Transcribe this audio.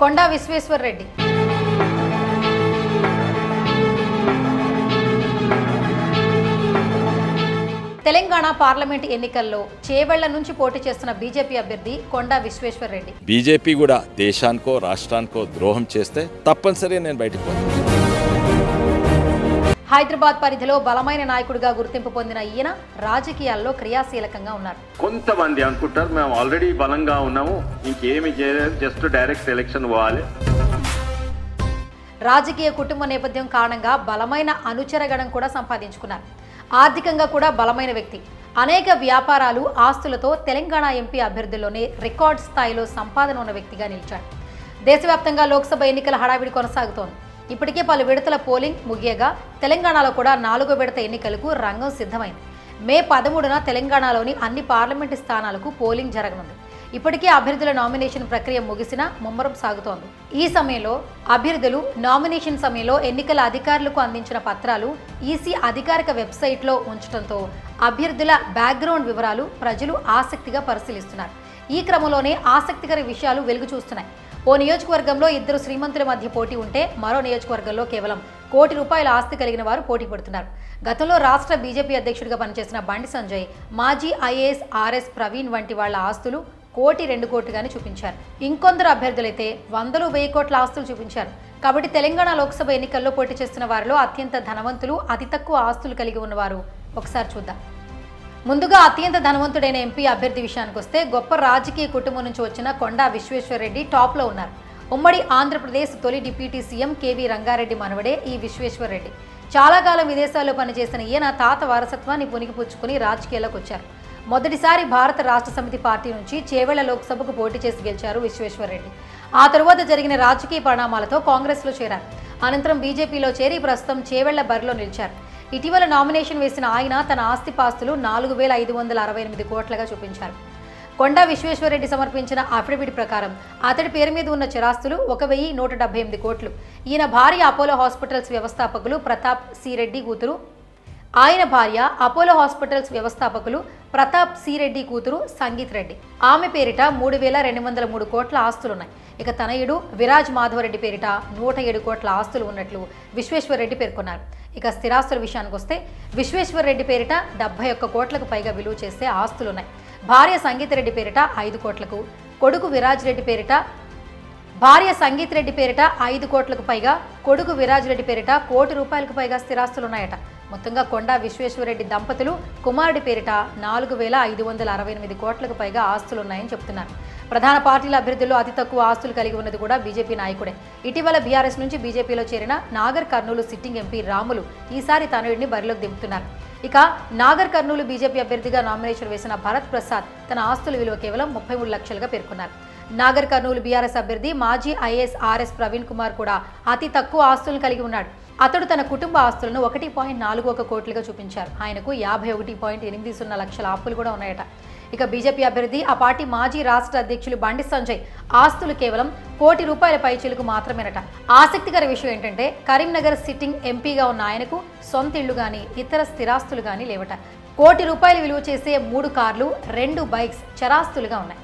కొండా Vishweshwar Reddy. Telangana parliament ఎన్నికల్లో చేవెళ్ళ నుంచి పోటీ చేస్తున్న బీజేపీ అభ్యర్థి కొండా విశ్వేశ్వర్ రెడ్డి. బీజేపీ కూడా దేశానికో రాష్ట్రానికో ద్రోహం చేస్తే తప్పనిసరిగా నేను బయటకు పోతాను. హైదరాబాద్ పరిధిలో బలమైన నాయకుడిగా గుర్తింపు పొందిన ఈయన రాజకీయాల్లో క్రియాశీలకంగా ఉన్నారు. కొంతమంది అనుకుంటారు మేము ఆల్రెడీ బలంగా ఉన్నాము ఇంకేమి చేయలేదు జస్ట్ డైరెక్ట్ ఎలక్షన్ పోవాలి. రాజకీయ కుటుంబ నేపథ్యం కారణంగా బలమైన అనుచరగణం కూడా సంపాదించుకున్నారు. ఆర్థికంగా కూడా బలమైన వ్యక్తి. అనేక వ్యాపారాలు ఆస్తులతో తెలంగాణ ఎంపీ అభ్యర్థుల్లోనే రికార్డ్ స్థాయిలో సంపాదన ఉన్న వ్యక్తిగా నిలిచాడు. దేశవ్యాప్తంగా లోక్సభ ఎన్నికల హడావిడి కొనసాగుతోంది. ఇప్పటికే పలు విడతల పోలింగ్ ముగియగా తెలంగాణలో కూడా నాలుగో విడత ఎన్నికలకు రంగం సిద్ధమైంది. మే పదమూడున తెలంగాణలోని అన్ని పార్లమెంటు స్థానాలకు పోలింగ్ జరగనుంది. ఇప్పటికే అభ్యర్థుల నామినేషన్ ప్రక్రియ ముగిసినా ముమ్మరం సాగుతోంది. ఈ సమయంలో అభ్యర్థులు నామినేషన్ సమయంలో ఎన్నికల అధికారులకు అందించిన పత్రాలు ఈసీ అధికారిక వెబ్సైట్లో ఉంచడంతో అభ్యర్థుల బ్యాక్గ్రౌండ్ వివరాలు ప్రజలు ఆసక్తిగా పరిశీలిస్తున్నారు. ఈ క్రమంలోనే ఆసక్తికర విషయాలు వెలుగు చూస్తున్నాయి ఓ నియోజకవర్గంలో ఇద్దరు శ్రీమంతుల మధ్య పోటీ ఉంటే మరో నియోజకవర్గంలో కేవలం కోటి రూపాయల ఆస్తి కలిగిన వారు పోటీ పడుతున్నారు. గతంలో రాష్ట్ర బీజేపీ అధ్యక్షుడిగా పనిచేసిన బండి సంజయ్ మాజీ ఐఏఎస్ ఆర్ఎస్ ప్రవీణ్ వంటి వాళ్ళ ఆస్తులు కోటి రెండు కోట్లుగానే చూపించారు. ఇంకొందరు అభ్యర్థులైతే వందలు వెయ్యి కోట్ల ఆస్తులు చూపించారు. కాబట్టి తెలంగాణ లోక్సభ ఎన్నికల్లో పోటీ చేస్తున్న వారిలో అత్యంత ధనవంతులు అతి తక్కువ ఆస్తులు కలిగి ఉన్నవారు. ఒకసారి చూద్దాం. ముందుగా అత్యంత ధనవంతుడైన ఎంపీ అభ్యర్థి విషయానికి వస్తే గొప్ప రాజకీయ కుటుంబం నుంచి వచ్చిన కొండా విశ్వేశ్వరరెడ్డి టాప్లో ఉన్నారు. ఉమ్మడి ఆంధ్రప్రదేశ్ తొలి deputy CM K V Ranga Reddy మనవడే ఈ విశ్వేశ్వరరెడ్డి. చాలా కాలం విదేశాల్లో పనిచేసిన ఈయన తాత వారసత్వాన్ని పునికిపుచ్చుకుని రాజకీయాల్లోకి వచ్చారు. మొదటిసారి భారత రాష్ట్ర సమితి పార్టీ నుంచి చేవెళ్ళ లోక్సభకు పోటీ చేసి గెలిచారు విశ్వేశ్వరరెడ్డి. ఆ తరువాత జరిగిన రాజకీయ పరిణామాలతో కాంగ్రెస్లో చేరారు. అనంతరం బీజేపీలో చేరి ప్రస్తుతం చేవెళ్ళ బరిలో నిలిచారు. ఇటీవల నామినేషన్ వేసిన ఆయన తన ఆస్తిపాస్తులు నాలుగు వేల ఐదు వందల అరవై ఎనిమిది కోట్లుగా చూపించారు. కొండా విశ్వేశ్వరరెడ్డి సమర్పించిన అఫిడవిట్ ప్రకారం అతడి పేరు మీద ఉన్న చిరాస్తులు ఒక వెయ్యి నూట డెబ్బై ఎనిమిది కోట్లు. ఈయన భార్య అపోలో హాస్పిటల్స్ వ్యవస్థాపకులు ప్రతాప్ సి రెడ్డి కూతురు ఆయన భార్య అపోలో హాస్పిటల్స్ వ్యవస్థాపకులు ప్రతాప్ సిరెడ్డి కూతురు సంగీత్ రెడ్డి. ఆమె పేరిట మూడు వేల రెండు వందల మూడు కోట్ల ఆస్తులున్నాయి. ఇక తనయుడు విరాజ్ మాధవరెడ్డి పేరిట నూట ఏడు కోట్ల ఆస్తులు ఉన్నట్లు విశ్వేశ్వరరెడ్డి పేర్కొన్నారు. ఇక స్థిరాస్తుల విషయానికి వస్తే విశ్వేశ్వరరెడ్డి పేరిట డెబ్బై ఒక్క కోట్లకు పైగా విలువ చేసే ఆస్తులున్నాయి. భార్య సంగీత రెడ్డి పేరిట ఐదు కోట్లకు కొడుకు విరాజ్ రెడ్డి పేరిట భార్య సంగీత్ రెడ్డి పేరిట ఐదు కోట్లకు పైగా కొడుకు విరాజ్ రెడ్డి పేరిట కోటి రూపాయలకు పైగా స్థిరాస్తులున్నాయట. మొత్తంగా కొండా విశ్వేశ్వరరెడ్డి దంపతులు కుమారుడి పేరిట నాలుగు వేల ఐదు వందల అరవై ఎనిమిది కోట్లకు పైగా ఆస్తులున్నాయని చెబుతున్నారు ప్రధాన పార్టీల అభ్యర్థుల్లో అతి తక్కువ ఆస్తులు కలిగి ఉన్నది కూడా బీజేపీ నాయకుడే. ఇటీవల బీఆర్ఎస్ నుంచి బీజేపీలో చేరిన నాగర్ కర్నూలు సిట్టింగ్ ఎంపీ రాములు ఈసారి తనయుడిని బరిలోకి దింపుతున్నారు. ఇక నాగర్ కర్నూలు బీజేపీ అభ్యర్థిగా నామినేషన్ వేసిన భరత్ ప్రసాద్ తన ఆస్తుల విలువ కేవలం ముప్పై మూడు లక్షలుగా పేర్కొన్నారు. నాగర్ కర్నూలు బీఆర్ఎస్ అభ్యర్థి మాజీ ఐఏఎస్ ఆర్ఎస్ ప్రవీణ్ కుమార్ కూడా అతి తక్కువ ఆస్తులను కలిగి ఉన్నాడు. అతడు తన కుటుంబ ఆస్తులను ఒకటి పాయింట్ నాలుగు ఒక కోట్లుగా చూపించారు. ఆయనకు యాభై ఒకటి పాయింట్ ఎనిమిది సున్నా లక్షల అప్పులు కూడా ఉన్నాయట. ఇక బీజేపీ అభ్యర్థి ఆ పార్టీ మాజీ రాష్ట్ర అధ్యక్షులు బండి సంజయ్ ఆస్తులు కేవలం కోటి రూపాయల పైచీలకు మాత్రమేనట. ఆసక్తికర విషయం ఏంటంటే కరీంనగర్ సిట్టింగ్ ఎంపీగా ఉన్న ఆయనకు సొంత ఇళ్ళు కానీ ఇతర స్థిరాస్తులు కానీ లేవట. కోటి రూపాయలు విలువ చేసే మూడు కార్లు రెండు బైక్స్ చరాస్తులుగా ఉన్నాయి.